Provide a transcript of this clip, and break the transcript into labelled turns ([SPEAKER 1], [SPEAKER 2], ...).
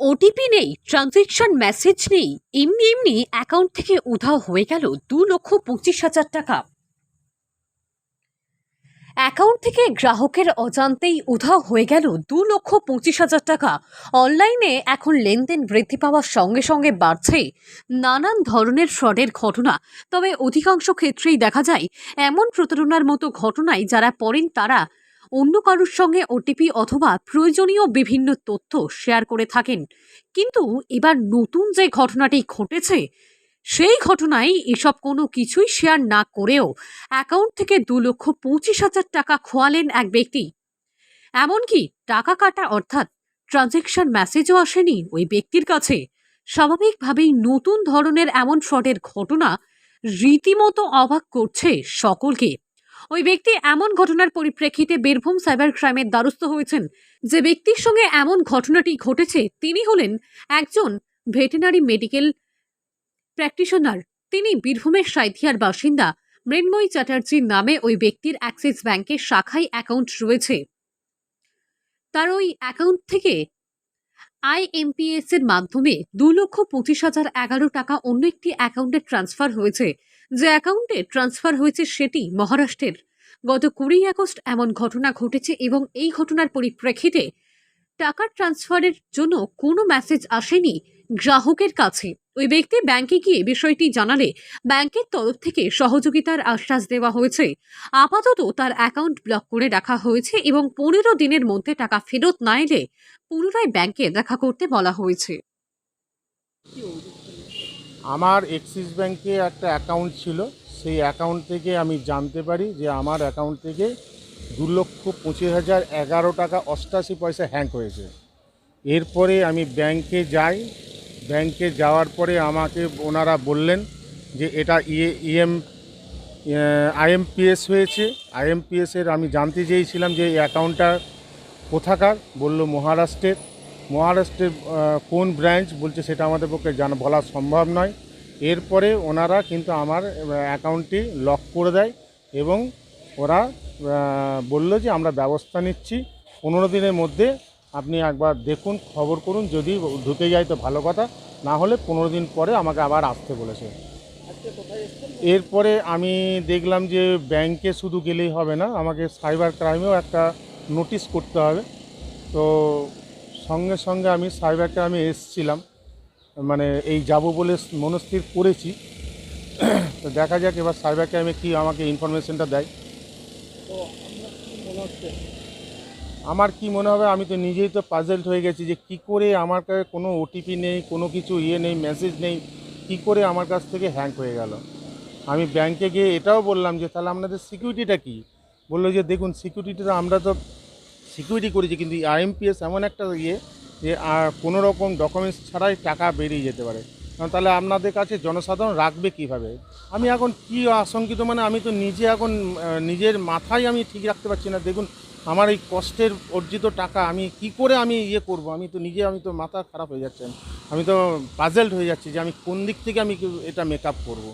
[SPEAKER 1] OTP নেই transaction message নেই, এমনি এমনি অ্যাকাউন্ট থেকে উধাও হয়ে গেল দু লক্ষ পঁচিশ হাজার টাকা। অ্যাকাউন্ট থেকে গ্রাহকের অজান্তেই উধাও হয়ে গেল দু লক্ষ পঁচিশ হাজার টাকা। অনলাইনে এখন লেনদেন বৃদ্ধি পাওয়ার সঙ্গে সঙ্গে বাড়ছে। নানান ধরনের ফ্রডের ঘটনা, তবে অধিকাংশ ক্ষেত্রেই দেখা যায়, এমন প্রতারণার মতো ঘটনায় যারা পড়েন তারা অন্য কারোর সঙ্গে ওটিপি অথবা প্রয়োজনীয় বিভিন্ন তথ্য শেয়ার করে থাকেন। কিন্তু এবার নতুন যে ঘটনাটি ঘটেছে, সেই ঘটনায় এসব কোনো কিছুই শেয়ার না করেও অ্যাকাউন্ট থেকে দু লক্ষ পঁচিশ হাজার টাকা খোয়ালেন এক ব্যক্তি। এমনকি টাকা কাটা অর্থাৎ ট্রানজেকশন মেসেজও আসেনি ওই ব্যক্তির কাছে। স্বাভাবিকভাবেই নতুন ধরনের এমন ফ্রডের ঘটনা রীতিমতো অবাক করছে সকলকে। ওই ব্যক্তি এমন ঘটনার পরিপ্রেক্ষিতে বীরভূম সাইবার ক্রাইমের দ্বারস্থ হয়েছেন। যে ব্যক্তির সঙ্গে এমন ঘটনাটি ঘটেছে, তিনি হলেন একজন ভেটেনারি মেডিকেল প্র্যাকটিশনার। তিনি বীরভূমের সাইথিয়ার বাসিন্দা মৃন্ময়ী চ্যাটার্জির নামে ওই ব্যক্তির অ্যাক্সিস ব্যাংকের শাখায় অ্যাকাউন্ট রয়েছে। তার ওই অ্যাকাউন্ট থেকে আইএমপিএস এর মাধ্যমে দু লক্ষ পঁচিশ হাজার এগারো টাকা অন্য একটি অ্যাকাউন্টে ট্রান্সফার হয়েছে। যে অ্যাকাউন্টে ট্রান্সফার হয়েছে সেটি মহারাষ্ট্রের। গত কুড়ি আগস্ট এমন ঘটনা ঘটেছে এবং এই ঘটনার পরিপ্রেক্ষিতে টাকা ট্রান্সফারের জন্য কোনো মেসেজ আসেনি গ্রাহকের কাছে। ওই ব্যক্তি ব্যাংকে গিয়ে বিষয়টি জানালে ব্যাংকের তরফ থেকে সহযোগিতার আশ্বাস দেওয়া হয়েছে। আপাতত তার অ্যাকাউন্ট ব্লক করে রাখা হয়েছে এবং পনেরো দিনের মধ্যে টাকা ফেরত না এলে পুনরায় ব্যাংকে দেখা করতে বলা হয়েছে।
[SPEAKER 2] আমার এক্সিস ব্যাংকে একটা অ্যাকাউন্ট ছিল, সেই অ্যাকাউন্ট থেকে আমি জানতে পারি যে আমার অ্যাকাউন্ট থেকে দু লক্ষ পঁচিশ হাজার এগারো টাকা অষ্টাশি পয়সা হ্যাঙ্ক হয়েছে। এরপরে আমি ব্যাংকে যাই ব্যাংকে যাওয়ার পরে আমাকে ওনারা বললেন যে এটা ইয়ে ইএম আইএমপিএস হয়েছে। আইএমপিএসের আমি জানতে চেয়েছিলাম যে এই অ্যাকাউন্টটা কোথাকার, বলল মহারাষ্ট্রের। মহারাষ্ট্রের কোন ব্রাঞ্চ বলছে সেটা আমাদের পক্ষে জানা, বলা সম্ভব নয়। এরপরে ওনারা কিন্তু আমার অ্যাকাউন্টটি লক করে দেয় এবং ওরা বলল যে আমরা ব্যবস্থা নিচ্ছি। পনেরো দিনের মধ্যে আপনি একবার দেখুন, খবর করুন, যদি ঢুকে যায় তো ভালো কথা। না হলে পনেরো দিন পরে আমাকে আবার আসতে বলেছে। এরপরে আমি দেখলাম যে ব্যাংকে শুধু গেলেই হবে না, আমাকে সাইবার ক্রাইমেও একটা নোটিশ করতে হবে। তো সঙ্গে সঙ্গে আমি সাইবার ক্রাইমে এসেছিলাম। মানে এই যাব বলে মনস্থির করেছি। তো দেখা যাক এবার সাইবার ক্রাইমে কী আমাকে ইনফরমেশনটা দেয়। আমার কি মনে হবে, আমি তো নিজেই তো পাজেলড হয়ে গেছি যে কি করে আমার কাছে কোনো ওটিপি নেই, কোনো কিছু ইয়ে নেই মেসেজ নেই, কি করে আমার কাছ থেকে হ্যাঙ্ক হয়ে গেল। আমি ব্যাংকে গিয়ে এটাও বললাম যে, তাহলে আপনাদের সিকিউরিটিটা কি? বলল যে, দেখুন সিকিউরিটিটা আমরা তো সিকিউরিটি করেছি, কিন্তু আইএমপিএস এমন একটা ইয়ে যে আর কোনো রকম ডকুমেন্টস ছাড়াই টাকা বেরিয়ে যেতে পারে। তাহলে আপনাদের কাছে জনসাধারণ রাখবে কীভাবে? আমি এখন কি আশঙ্কিত মানে আমি তো নিজে এখন নিজের মাথায় আমি ঠিক রাখতে পারছি না। দেখুন, আমার এই কষ্টের অর্জিত টাকা আমি কি করে আমি ইয়ে করব? আমি তো নিজে, আমি তো মাথা খারাপ হয়ে যাচ্ছে। আমি তো পাজেলড হয়ে যাচ্ছি যে আমি কোন দিক থেকে আমি এটা মেকআপ করব।